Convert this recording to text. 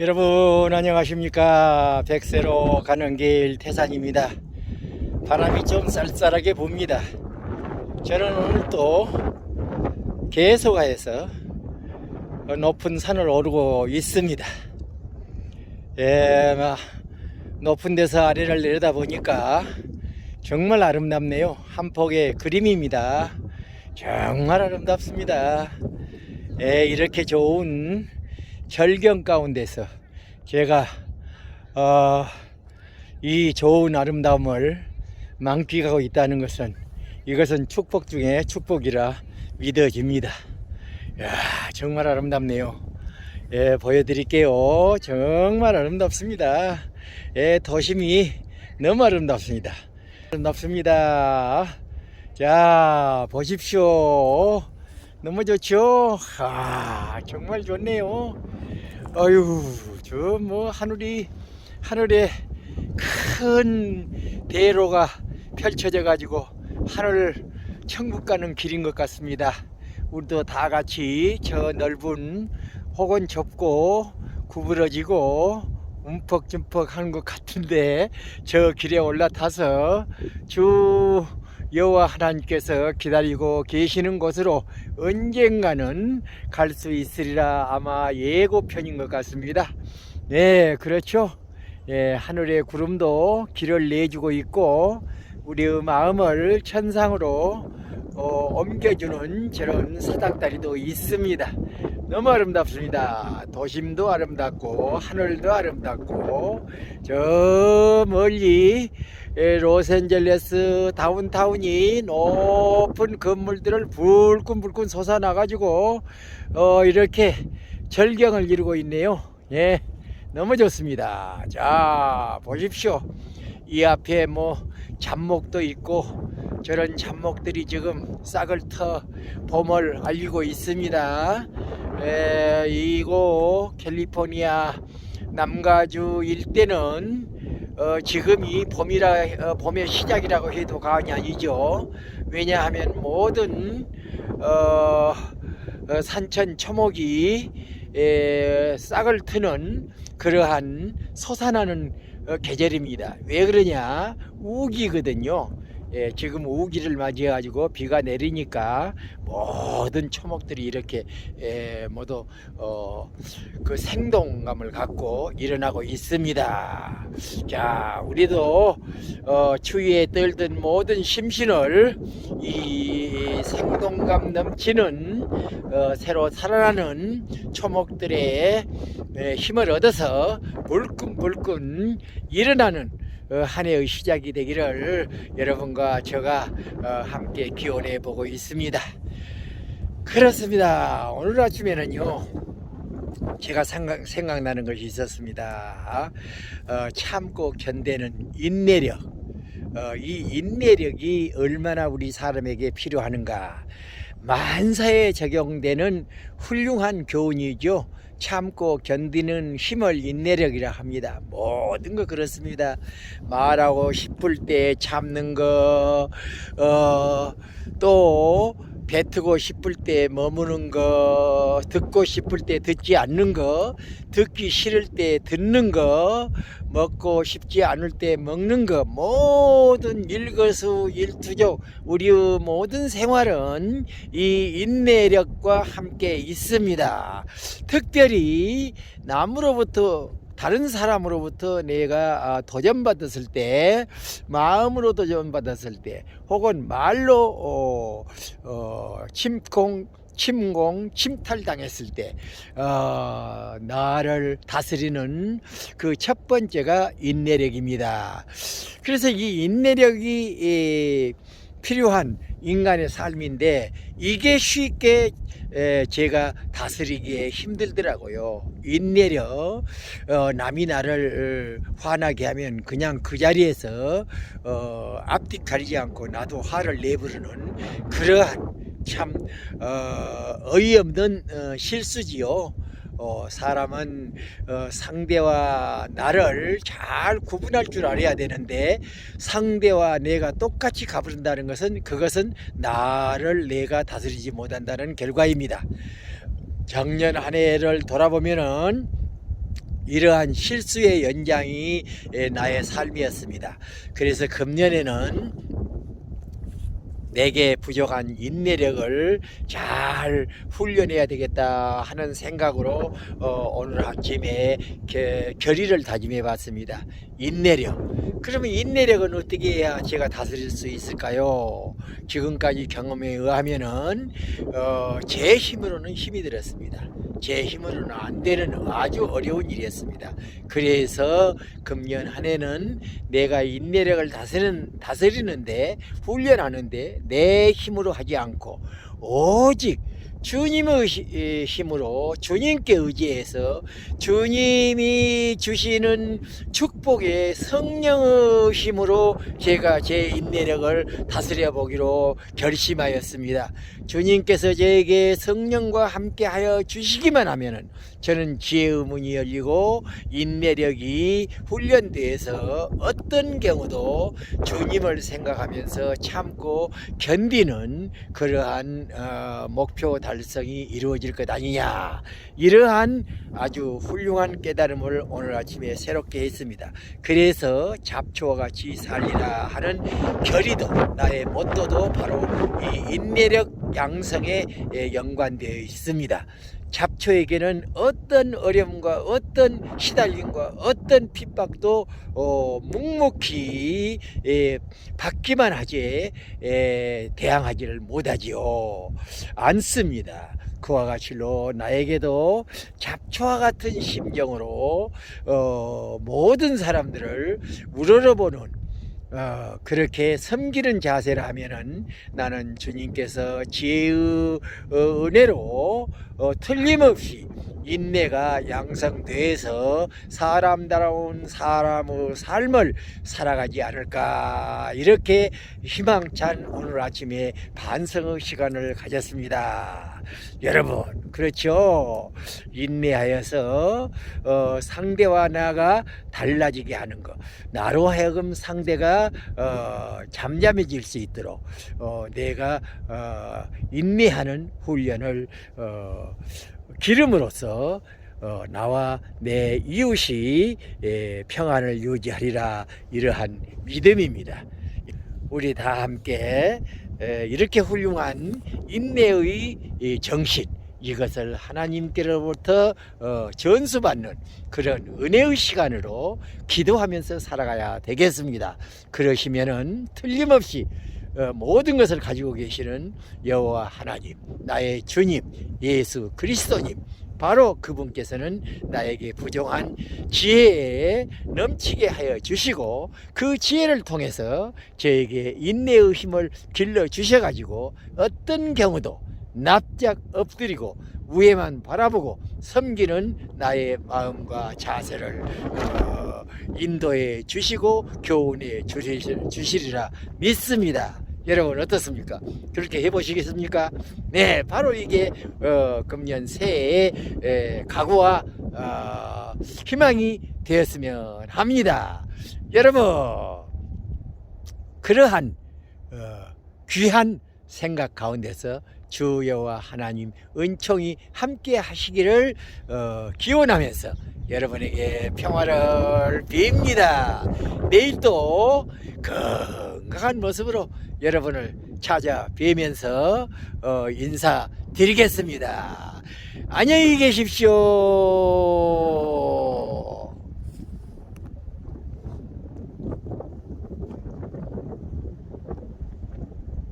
여러분 안녕하십니까? 백세로 가는 길 태산입니다. 바람이 좀 쌀쌀하게 붑니다. 저는 오늘 또 계속하여서 높은 산을 오르고 있습니다. 예, 막 높은 데서 아래를 내려다 보니까 정말 아름답네요. 한 폭의 그림입니다. 정말 아름답습니다. 예, 이렇게 좋은 절경 가운데서 제가 어, 이 좋은 아름다움을 만끽하고 있다는 것은 이것은 축복 중에 축복이라 믿어집니다. 야 정말 아름답네요. 예, 보여드릴게요. 정말 아름답습니다. 예, 도심이 너무 아름답습니다. 아름답습니다. 자, 보십시오. 너무 좋죠? 아, 정말 좋네요. 아유, 저 뭐 하늘이 하늘에 큰 대로가 펼쳐져 가지고 하늘 천국 가는 길인 것 같습니다. 우리도 다 같이 저 넓은 혹은 좁고 구부러지고 움퍽쯤퍽 하는 것 같은데 저 길에 올라타서 주 여호와 하나님께서 기다리고 계시는 곳으로 언젠가는 갈 수 있으리라 아마 예고편인 것 같습니다. 네, 그렇죠. 예, 하늘의 구름도 길을 내주고 있고 우리의 마음을 천상으로 어, 옮겨주는 저런 사닥다리도 있습니다. 너무 아름답습니다. 도심도 아름답고 하늘도 아름답고 저 멀리 예, 로스앤젤레스 다운타운이 높은 건물들을 불끈불끈 솟아나가지고 어, 이렇게 절경을 이루고 있네요. 예, 너무 좋습니다. 자, 보십시오. 이 앞에 뭐 잡목도 있고 저런 잡목들이 지금 싹을 터 봄을 알리고 있습니다. 에, 이곳 캘리포니아 남가주 일대는 어, 지금이 봄이라 어, 봄의 시작이라고 해도 과언이 아니죠. 왜냐하면 모든 어, 어, 산천 초목이 에, 싹을 트는 그러한 솟아나는 어, 계절입니다. 왜 그러냐? 우기거든요. 예, 지금 우기를 맞이해 가지고 비가 내리니까 모든 초목들이 이렇게 예, 모두 어, 그 생동감을 갖고 일어나고 있습니다. 자, 우리도 어, 추위에 떨던 모든 심신을 이 생동감 넘치는 어, 새로 살아나는 초목들의 예, 힘을 얻어서 불끈불끈 일어나는 어, 한 해의 시작이 되기를 여러분과 제가 어, 함께 기원해 보고 있습니다. 그렇습니다. 오늘 아침에는요. 제가 생각, 생각나는 것이 있었습니다. 어, 참고 견디는 인내력. 어, 이 인내력이 얼마나 우리 사람에게 필요하는가. 만사에 적용되는 훌륭한 교훈이죠. 참고 견디는 힘을 인내력이라 합니다. 모든 거 그렇습니다. 말하고 싶을 때 참는 거, 어, 또 뱉고 싶을 때 머무는 거, 듣고 싶을 때 듣지 않는 거, 듣기 싫을 때 듣는 거, 먹고 싶지 않을 때 먹는 거, 모든 일거수 일투족, 우리의 모든 생활은 이 인내력과 함께 있습니다. 특별히 남으로부터 다른 사람으로부터 내가 아, 도전받았을 때, 마음으로 도전받았을 때, 혹은 말로 어, 어, 침공, 침공, 침탈당했을 때, 어, 나를 다스리는 그 첫 번째가 인내력입니다. 그래서 이 인내력이 이, 필요한 인간의 삶인데 이게 쉽게 에, 제가 다스리기에 힘들더라고요. 인내력, 어, 남이 나를 어, 화나게 하면 그냥 그 자리에서 어, 앞뒤 가리지 않고 나도 화를 내부르는 그러한 참 어, 어이없는 어, 실수지요. 어, 사람은 어, 상대와 나를 잘 구분할 줄 알아야 되는데 상대와 내가 똑같이 가부른다는 것은 그것은 나를 내가 다스리지 못한다는 결과입니다. 작년 한 해를 돌아보면은 이러한 실수의 연장이 에, 나의 삶이었습니다. 그래서 금년에는 내게 부족한 인내력을 잘 훈련해야 되겠다 하는 생각으로 어, 오늘 아침에 겨, 결의를 다짐해 봤습니다. 인내력. 그러면 인내력은 어떻게 해야 제가 다스릴 수 있을까요? 지금까지 경험에 의하면은 어, 제 힘으로는 힘이 들었습니다. 제 힘으로는 안 되는 아주 어려운 일이었습니다. 그래서 금년 한 해는 내가 인내력을 다스리는, 다스리는데 훈련하는데 내 힘으로 하지 않고 오직 주님의 힘으로 주님께 의지해서 주님이 주시는 축복의 성령의 힘으로 제가 제 인내력을 다스려 보기로 결심하였습니다. 주님께서 저에게 성령과 함께 하여 주시기만 하면은 저는 지혜의 문이 열리고 인내력이 훈련돼서 어떤 경우도 주님을 생각하면서 참고 견디는 그러한 어, 목표 달성이 이루어질 것 아니냐 이러한 아주 훌륭한 깨달음을 오늘 아침에 새롭게 했습니다. 그래서 잡초와 같이 살리라 하는 결의도 나의 모토도 바로 이 인내력 양성에 예, 연관되어 있습니다. 잡초에게는 어떤 어려움과 어떤 시달림과 어떤 핍박도 어, 묵묵히 예, 받기만 하지 예, 대항하지를 못하지요 않습니다. 그와 같이로 나에게도 잡초와 같은 심정으로 어, 모든 사람들을 우러러보는 어, 그렇게 섬기는 자세를 하면은 나는 주님께서 지혜의 어, 은혜로 어, 틀림없이 인내가 양성돼서 사람다운 사람의 삶을 살아가지 않을까. 이렇게 희망찬 오늘 아침에 반성의 시간을 가졌습니다. 여러분 그렇죠? 인내하여서 어, 상대와 나가 달라지게 하는 것 나로 하여금 상대가 어, 잠잠해질 수 있도록 어, 내가 어, 인내하는 훈련을 어, 기름으로써 어, 나와 내 이웃이 예, 평안을 유지하리라 이러한 믿음입니다. 우리 다 함께 에, 이렇게 훌륭한 인내의 이 정신 이것을 하나님께로부터 어, 전수받는 그런 은혜의 시간으로 기도하면서 살아가야 되겠습니다. 그러시면은 틀림없이 어, 모든 것을 가지고 계시는 여호와 하나님, 나의 주님, 예수 그리스도님, 바로 그분께서는 나에게 부정한 지혜에 넘치게 하여 주시고 그 지혜를 통해서 저에게 인내의 힘을 길러 주셔 가지고 어떤 경우도 납작 엎드리고 위에만 바라보고 섬기는 나의 마음과 자세를 어, 인도해 주시고 교훈해 주시- 주시리라 믿습니다. 여러분 어떻습니까? 그렇게 해보시겠습니까? 네, 바로 이게 어, 금년 새해의 에, 각오와 어, 희망이 되었으면 합니다. 여러분 그러한 어, 귀한 생각 가운데서 주 여호와 하나님 은총이 함께 하시기를 어, 기원하면서 여러분에게 평화를 빕니다. 내일 또 건강한 모습으로 여러분을 찾아 뵈면서 어, 인사드리겠습니다. 안녕히 계십시오.